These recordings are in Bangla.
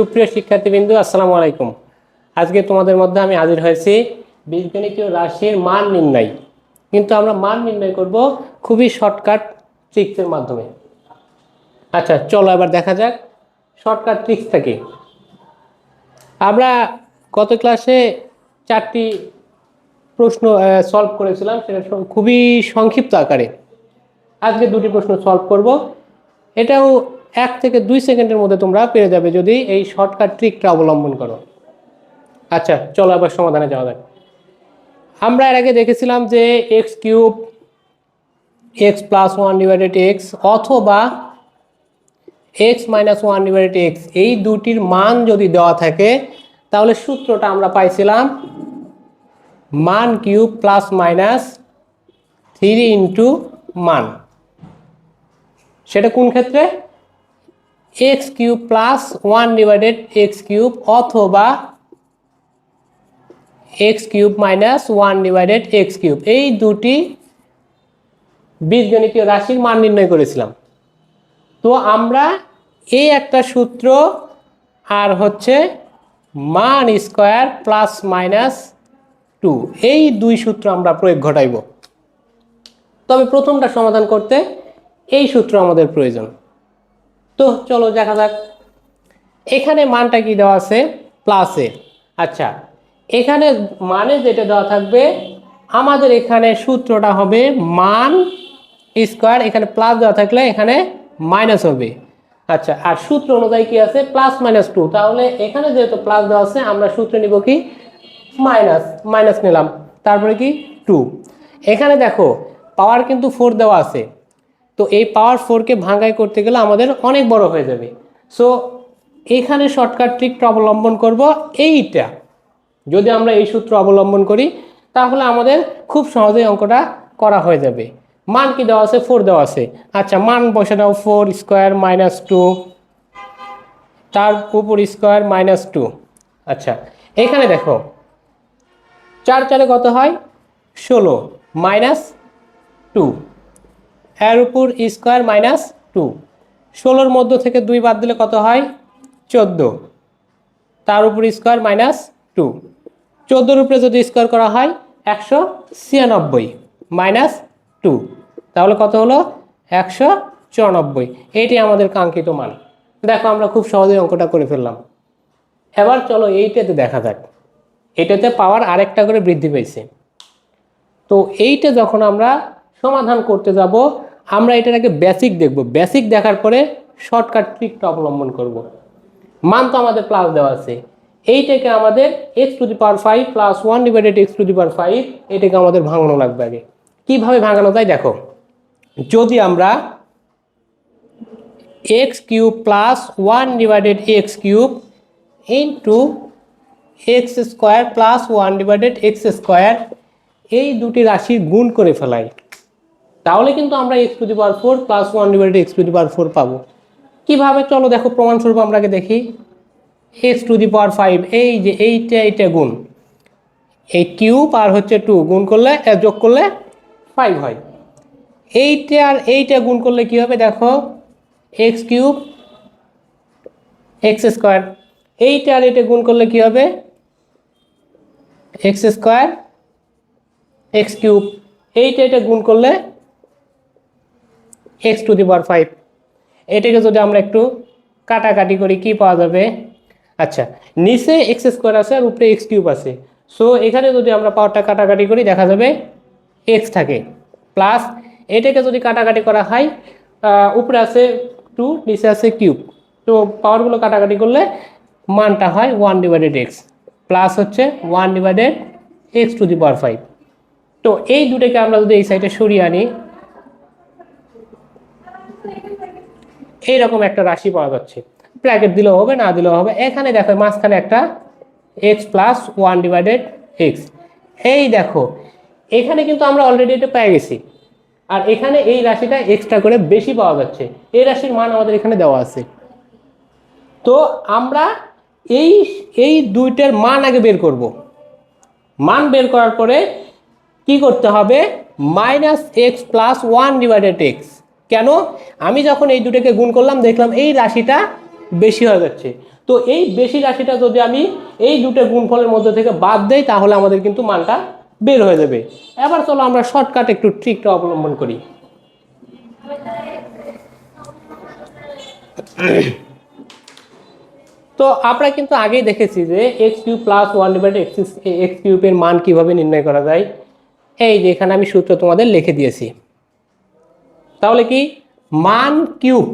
সুপ্রিয় শিক্ষার্থীবৃন্দু, আসসালামু আলাইকুম। আজকে তোমাদের মধ্যে আমি হাজির হয়েছি বীজগণিতীয় রাশির মান নির্ণয়। কিন্তু আমরা মান নির্ণয় করব খুবই শর্টকাট ট্রিক্সের মাধ্যমে। আচ্ছা চলো এবার দেখা যাক শর্টকাট ট্রিক্সটা কি। আমরা গত ক্লাসে চারটি প্রশ্ন সলভ করেছিলাম, সেটা খুবই সংক্ষিপ্ত আকারে। আজকে দুটি প্রশ্ন সলভ করব। এটাও এক থেকে দুই সেকেন্ডের মধ্যে তোমরা পেরে যাবে যদি এই শর্টকাট ট্রিকটা অবলম্বন করো। আচ্ছা চলো আবার সমাধানে যাওয়া যাক। আমরা এর আগে দেখেছিলাম যে x cube x plus one divided x অথবা x minus one divided x এই দুটির মান যদি দেওয়া থাকে, তাহলে সূত্রটা আমরা পাইছিলাম মান cube plus minus three into মান। সেটা কোন ক্ষেত্রে? X cube plus one divided x cube অথবা x cube minus one divided x cube এই দুটি বীজগণিতীয় রাশির মান নির্ণয় করেছিলাম। তো আমরা এই একটা সূত্র আর হচ্ছে মান স্কোয়ার প্লাস মাইনাস টু এই দুই সূত্র আমরা প্রয়োগ ঘটাইব। তবে প্রথমটা সমাধান করতে এই সূত্র আমাদের প্রয়োজন। তো চলো দেখা যাক। এখানে মানটা কি দেওয়া আছে? প্লাসে আচ্ছা এখানে মানে যেটা দেওয়া থাকবে, আমাদের এখানে সূত্রটা হবে মান স্কোয়ার এখানে প্লাস দেওয়া থাকলে এখানে মাইনাস হবে। আচ্ছা আর সূত্র অনুযায়ী কি আছে? প্লাস মাইনাস টু তাহলে এখানে যেহেতু প্লাস দেওয়া আছে, আমরা সূত্র নিব কি? মাইনাস মাইনাস নিলাম। তারপরে কি? টু এখানে দেখো পাওয়ার কিন্তু ফোর দেওয়া আছে। তো এই পাওয়ার ফোরকে ভাঙ্গাই করতে গেলে আমাদের অনেক বড় হয়ে যাবে। সো এখানে শর্টকাট ট্রিকটা অবলম্বন করব এইটা। যদি আমরা এই সূত্র অবলম্বন করি, তাহলে আমাদের খুব সহজেই অঙ্কটা করা হয়ে যাবে। মান কি দেওয়া আছে? ফোর দেওয়া আছে। আচ্ছা মান বসে দাও ফোর স্কোয়ার মাইনাস টু তার উপর স্কোয়ার মাইনাস টু আচ্ছা এখানে দেখো, চার চারে কত হয়? ষোলো মাইনাস টু এর উপর স্কোয়ার মাইনাস টু। ষোলোর মধ্য থেকে দুই বাদ দিলে কত হয়? চোদ্দ। তার উপর স্কোয়ার মাইনাস টু। চোদ্দোর উপরে যদি স্কোয়ার করা হয়, একশো ছিয়ানব্বই মাইনাস টু। তাহলে কত হলো? একশো চুরানব্বই। এইটি আমাদের কাঙ্ক্ষিত মান। দেখো, আমরা খুব সহজেই অঙ্কটা করে ফেললাম। এবার চলো এইটাতে দেখা যাক। এটাতে পাওয়ার আরেকটা করে বৃদ্ধি পেয়েছে। তো এইটা যখন আমরা সমাধান করতে যাব আমরা এটার আগে বেসিক দেখব। বেসিক দেখার পরে শর্টকাট ট্রিকটা অবলম্বন করব। মান তো আমাদের প্লাস দেওয়া আছে। এইটাকে আমাদের x to the power five plus one divided x to the power five এটাকে আমাদের ভাঙানো লাগবে আগে। কীভাবে ভাঙানো যায় দেখো। যদি আমরা x cube plus one divided x cube into x square plus one divided x square এই দুটি রাশির গুণ করে ফেলাই। তাহলে কিন্তু আমরা x to the power four plus one divided x to the power four পাবো। কীভাবে? চলো দেখো প্রমাণস্বরূপ আমরা দেখি। X to the power five এই যে এইটা এইটা গুণ। এই কিউব আর হচ্ছে টু গুণ করলে যোগ করলে ফাইভ হয়। এইটা আর এইটা গুণ করলে কি হবে দেখো? এক্স কিউব এক্স স্কোয়ার এইটা আর এইটা গুণ করলে কি হবে? এক্স স্কোয়ার এক্স কিউব এইটা এটা গুণ করলে x to the power five এটাকে যদি আমরা একটু কাটাকাটি করি, কি পাওয়া যাবে? আচ্ছা নিচে এক্স স্কোয়ার আছে আর উপরে এক্স কিউব আছে। সো এখানে যদি আমরা পাওয়ারটা কাটাকাটি করি, দেখা যাবে এক্স থাকে। প্লাস এটাকে যদি কাটাকাটি করা হয় উপরে আছে টু নিচে আছে কিউব তো পাওয়ারগুলো কাটাকাটি করলে মানটা হয় ওয়ান ডিভাইডেড এক্স প্লাস হচ্ছে one divided x to the power five তো, এই দুটোকে আমরা যদি এই সাইডে সরিয়ে আনি এইরকম একটা রাশি পাওয়া যাচ্ছে। ব্র্যাকেট দিলেও হবে, না দিলেও হবে। এখানে দেখো, মাঝখানে একটা x plus one divided x এই দেখো, এখানে কিন্তু আমরা অলরেডি এটা পেয়ে গেছি। আর এখানে এই রাশিটা এক্সট্রা করে বেশি পাওয়া যাচ্ছে। এই রাশির মান আমাদের এখানে দেওয়া আছে। তো আমরা এই এই দুইটার মান আগে বের করব। মান বের করার পরে কি করতে হবে? Minus x plus one divided x কেন? আমি যখন এই দুটোকে গুণ করলাম, দেখলাম এই রাশিটা বেশি হয়ে যাচ্ছে। তো এই বেশি রাশিটা যদি আমি এই দুটো গুণফলের মধ্যে থেকে বাদ দেই, তাহলে আমাদের কিন্তু মানটা বের হয়ে যাবে। এবার চলো আমরা শর্টকাট একটু ট্রিকটা অবলম্বন করি। তো আমরা কিন্তু আগেই দেখেছি যে x cube plus one divide x x কিউবের মান কীভাবে নির্ণয় করা যায়? এই যে এখানে আমি সূত্র তোমাদের লিখে দিয়েছি। তাহলে কি? মান কিউব।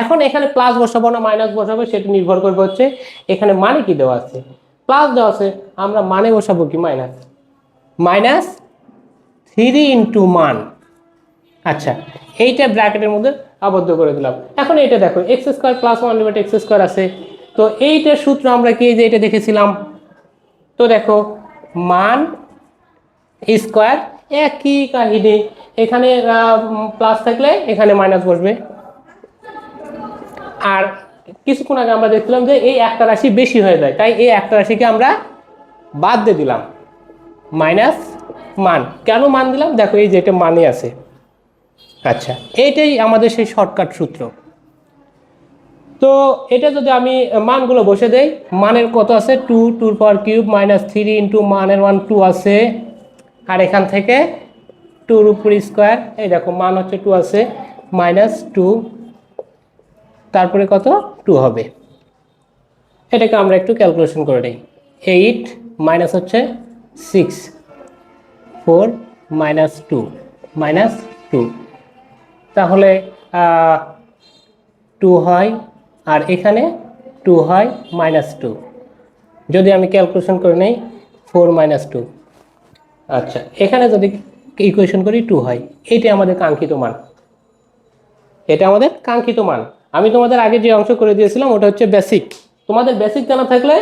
এখন এখানে প্লাস বসাবো না মাইনাস বসাবো, সেটা নির্ভর করবে হচ্ছে এখানে মানে কি দেওয়া আছে। প্লাস দেওয়া আছে, আমরা মানে বসাবো কি? মাইনাস মাইনাস থ্রি ইন্টু মান। আচ্ছা এইটা ব্র্যাকেটের মধ্যে আবদ্ধ করে দিলাম। এখন এইটা দেখো x square plus one divide x square আছে। তো এইটার সূত্র আমরা কি যে এটা দেখেছিলাম? তো দেখো, মান স্কোয়ার একই কাহিনী। এখানে প্লাস থাকলে এখানে মাইনাস বসবে। আর কিছুক্ষণ আগে আমরা দেখছিলাম যে এই একটা রাশি বেশি হয়ে যায়। তাই এই একটা রাশিকে আমরা বাদ দিয়ে দিলাম। মাইনাস মান। কেন মান দিলাম? দেখো, এই যে এটা মানে আছে। আচ্ছা এইটাই আমাদের সেই শর্টকাট সূত্র। তো এটা যদি আমি মানগুলো বসে দেই, মানের কত আছে? টু টুর power cube minus three into মানের ওয়ান টু আছে। আর এখান থেকে টুর উপর স্কোয়ার এই দেখো, মান হচ্ছে টু আছে মাইনাস টু তারপরে কত? টু হবে। এটাকে আমরা একটু ক্যালকুলেশন করে নিই। এইট মাইনাস হচ্ছে six four minus two minus two তাহলে টু হয়, আর এখানে টু হয় মাইনাস টু যদি আমি ক্যালকুলেশন করে নেই ফোর মাইনাস টু আচ্ছা এখানে যদি ইকুয়েশন করি টু হয়, এইটাই আমাদের কাঙ্ক্ষিত মান। এটা আমাদের কাঙ্ক্ষিত মান। আমি তোমাদের আগে যে অংশ করে দিয়েছিলাম, ওটা হচ্ছে বেসিক তোমাদের বেসিক জানা থাকলে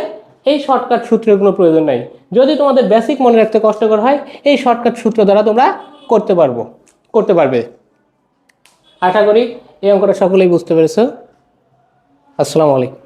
এই শর্টকাট সূত্রের কোনো প্রয়োজন নাই। যদি তোমাদের বেসিক মনে রাখতে কষ্টকর হয়, এই শর্টকাট সূত্র দ্বারা তোমরা করতে পারব, করতে পারবে। আশা করি এই অঙ্কটা সকলেই বুঝতে পেরেছ। আসসালামু আলাইকুম।